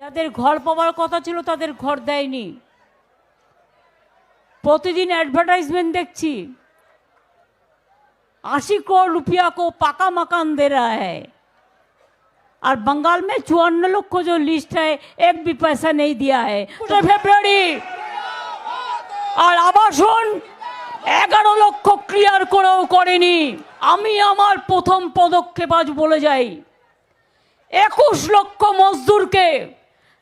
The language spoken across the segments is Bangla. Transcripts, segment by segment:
যাদের ঘর পাওয়ার কথা ছিল তাদের ঘর দেয়নি। প্রতিদিন অ্যাডভার্টাইজমেন্ট দেখছি। আশি করোड़ রুপিয়া কো পাকা মাকান দে আর বঙ্গাল মে চুয়ান্ন লক্ষ যে লিস্ট হয় এক বি পয়সা নেই দিয়া হয় ফেব্রুয়ারি আর আবাসন এগারো লক্ষ ক্লিয়ার করেও করেনি। আমি আমার প্রথম পদক্ষেপ আজ বলে যাই। একুশ লক্ষ মজদুরকে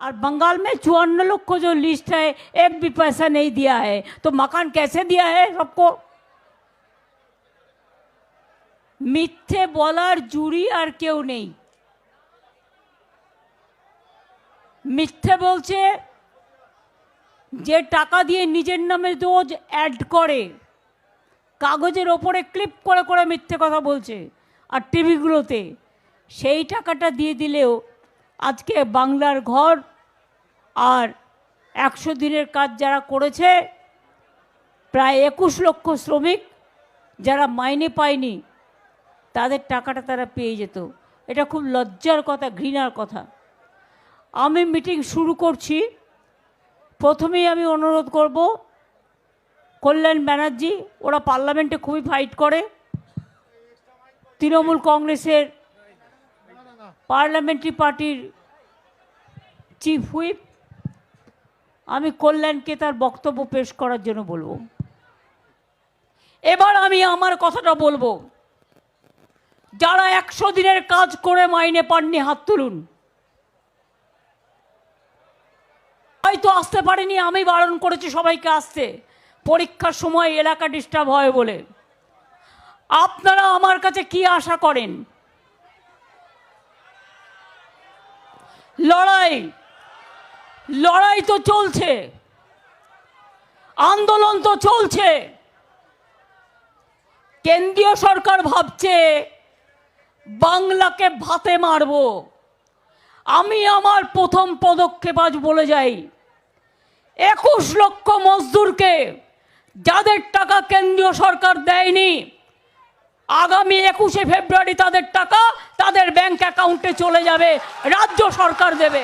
और बंगाल में चुवान्न लोग को जो लिस्ट है एक भी पैसा नहीं दिया है तो मकान कैसे दिया है सबको মিথ্যে বলার জুরি আর কেউ নেই মিথ্যে বলছে যে টাকা দিয়ে নিজের নামে রোজ অ্যাড করে কাগজের ওপরে ক্লিপ করে করে মিথ্যে কথা বলছে আর টিভিগুলোতে সেই টাকাটা দিয়ে দিলেও আজকে বাংলার ঘর আর একশো দিনের কাজ যারা করেছে, প্রায় একুশ লক্ষ শ্রমিক যারা মাইনে পায়নি, তাদের টাকাটা তারা পেয়ে যেত। এটা খুব লজ্জার কথা, ঘৃণার কথা। আমি মিটিং শুরু করছি। প্রথমেই আমি অনুরোধ করব, কল্যাণ ব্যানার্জি, ওরা পার্লামেন্টে খুবই ফাইট করে। তৃণমূল কংগ্রেসের পার্লামেন্টারি পার্টির চিফ হুইপ আমি কল্যাণকে তার বক্তব্য পেশ করার জন্য বলব। এবার আমি আমার কথাটা বলব। যারা একশো দিনের কাজ করে মাইনে পাননি, হাত তুলুন। হয়তো আসতে পারেনি, আমি বারণ করেছি সবাইকে আসতে। পরীক্ষার সময় এলাকা ডিস্টার্ব হয় বলে। আপনারা আমার কাছে কি আশা করেন? লড়াই লড়াই তো চলছে, আন্দোলন তো চলছে। কেন্দ্রীয় সরকার ভাবছে বাংলাকে ভাতে মারব। আমি আমার প্রথম পদক্ষেপ আজ বলে যাই, একুশ লক্ষ মজদুরকে যাদের টাকা কেন্দ্রীয় সরকার দেয়নি, আগামী একুশে ফেব্রুয়ারি তাদের টাকা তাদের ব্যাংক অ্যাকাউন্টে চলে যাবে, রাজ্য সরকার দেবে।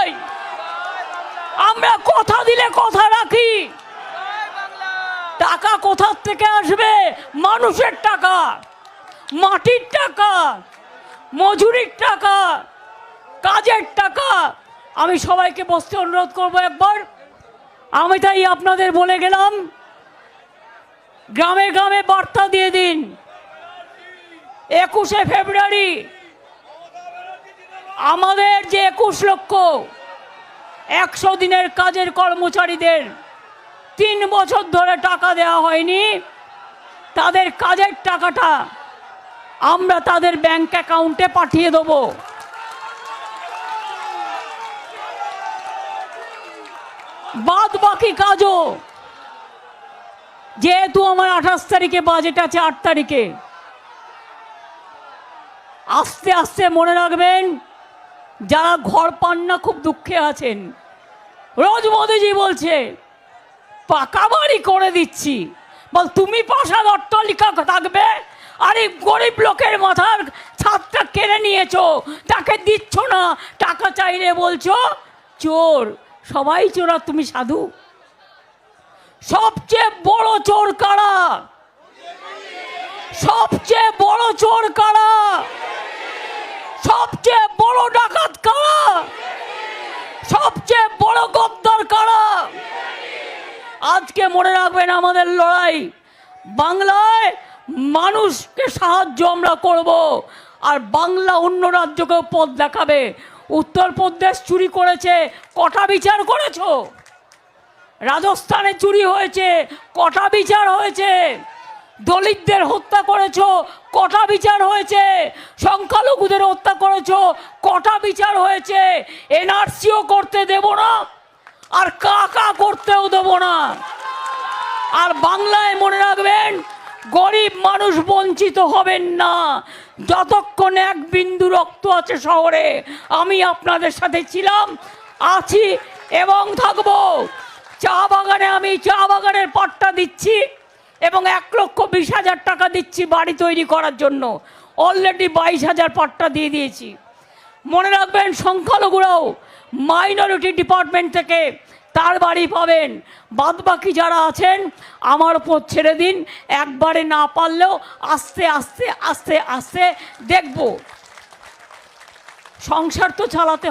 আমরা কথা দিলে কথা রাখি। টাকা কোথার থেকে আসবে? মানুষের টাকা, মাটির টাকা, মজুরির টাকা, কাজের টাকা। আমি সবাইকে বসতে অনুরোধ করব একবার। আমি তাই আপনাদের বলে গেলাম, গ্রামে গ্রামে বার্তা দিয়ে দিন। একুশে ফেব্রুয়ারি, আমাদের যে একুশ লক্ষ একশো দিনের কাজের কর্মচারীদের তিন বছর ধরে টাকা দেওয়া হয়নি। তাদের কাজের টাকাটা আমরা তাদের ব্যাংক অ্যাকাউন্টে পাঠিয়ে দেবো। বাদ বাকি কাজও যেহেতু আমার আঠাশ তারিখে, বাজেট আছে আট তারিখে। আস্তে আস্তে মনে রাখবেন, যারা ঘর পান না, খুব দুঃখে আছেন। রোজ মোদিজি বলছে পাকা বাড়ি করে দিচ্ছি। বল, তুমি পাশার অট্টালিকা থাকবে। আর এই গরিব লোকের মাথার ছাদটা কেড়ে নিয়েছো, তাকে দিচ্ছ না, টাকা চাইলে বলছো, চোর, সবাই চোর তুমি সাধু। সবচেয়ে বড় চোর কারা? সবচেয়ে বড় চোর কারা সবচেয়ে বড় ডাকাত কারা সবচেয়ে বড় গদ্দার কারা আজকে মনে রাখবেন আমাদের লড়াই বাংলায় মানুষকে সাহায্য আমরা করব। আর বাংলা অন্য রাজ্যকেও পথ দেখাবে। উত্তরপ্রদেশ চুরি করেছে, কটা বিচার করেছ? রাজস্থানে চুরি হয়েছে, কটা বিচার হয়েছে? দলিতদের হত্যা করেছ, কটা বিচার হয়েছে? সংখ্যালঘুদের হত্যা করেছ, কটা বিচার হয়েছে? এনআরসিও করতে দেব না? আর কাকা করতেও দেব না। আর বাংলায় মনে রাখবেন, গরিব মানুষ বঞ্চিত হবেন না। যতক্ষণ এক বিন্দু রক্ত আছে শহরে, আমি আপনাদের সাথে ছিলাম, আছি এবং থাকব। চা বাগানে আমি চা বাগানের পাট্টা দিচ্ছি এবং এক লক্ষ বিশ হাজার টাকা দিচ্ছি বাড়ি তৈরি করার জন্য। অলরেডি বাইশ হাজার পাট্টা দিয়ে দিয়েছি। মনে রাখবেন, সংখ্যালঘুরাও মাইনরিটি ডিপার্টমেন্ট থেকে তার বাড়ি পাবেন। বাদবাকি যারা আছেন, আমার ওপর ছেড়ে দিন। একবারে না পারলেও আস্তে আস্তে আস্তে আস্তে দেখব। সংসার তো চালাতে